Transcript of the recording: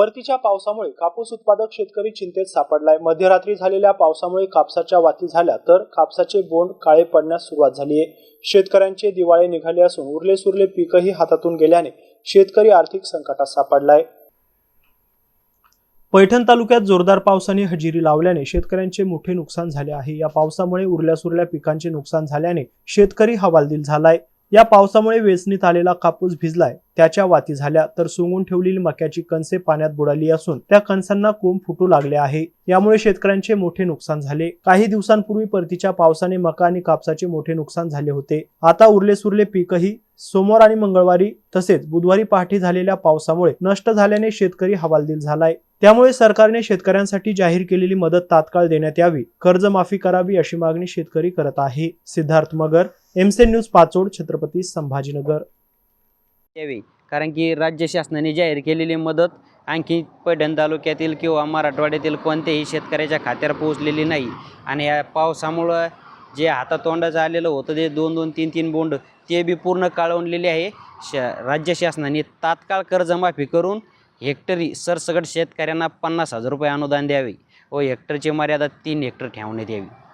परतीच्या पावसामुळे कापूस उत्पादक शेतकरी चिंतेत सापडलाय. मध्यरात्री झालेल्या पावसामुळे कापसाच्या वाती झाल्या तर कापसाचे बोंड काळे पडण्यास सुरुवात झाली आहे. शेतकऱ्यांचे दिवाळे निघाले असून उरले सुरले पीकही हातातून गेल्याने शेतकरी आर्थिक संकटात सापडलाय. पैठण तालुक्यात जोरदार पावसाने हजेरी लावल्याने शेतकऱ्यांचे मोठे नुकसान झाले आहे. या पावसामुळे उरल्या सुरल्या पिकांचे नुकसान झाल्याने शेतकरी हवालदिल झालाय. या पावसामुळे वेचणीत आलेला कापूस भिजलाय त्याच्या वाती झाल्या तर सुंगून ठेवलेली मक्याची कणसे पाण्यात बुडाली असून त्या कणसांना कोंब फुटू लागले आहे. यामुळे शेतकऱ्यांचे मोठे नुकसान झाले. काही दिवसांपूर्वी परतीच्या पावसाने मका आणि कापसाचे मोठे नुकसान झाले होते. आता उरले सुरले पीकही सोमवार आणि मंगळवारी तसेच बुधवारी पहाटे झालेल्या पावसामुळे नष्ट झाल्याने शेतकरी हवालदिल झालाय. त्यामुळे सरकारने शेतकऱ्यांसाठी जाहीर केलेली मदत तात्काळ देण्यात यावी कर्जमाफी करावी अशी मागणी शेतकरी करत आहे. सिद्धार्थ मगर एमसे न्यूज पाचोड छत्रपती संभाजीनगर. यावी कारण की राज्य शासनाने जाहीर केलेली मदत आणखी पैठण तालुक्यातील किंवा मराठवाड्यातील कोणत्याही शेतकऱ्याच्या खात्यावर पोहोचलेली नाही. आणि या पावसामुळं जे हातातोंडाचं आलेलं होतं ते दोन दोन तीन तीन बोंड ते बी पूर्ण काळवणलेले आहे. श राज्य शासनाने तात्काळ कर्जमाफी करून हेक्टरी सरसगट शेतकऱ्यांना पन्नास हजार रुपये अनुदान द्यावे व हेक्टरची मर्यादा तीन हेक्टर ठेवण्यात यावी.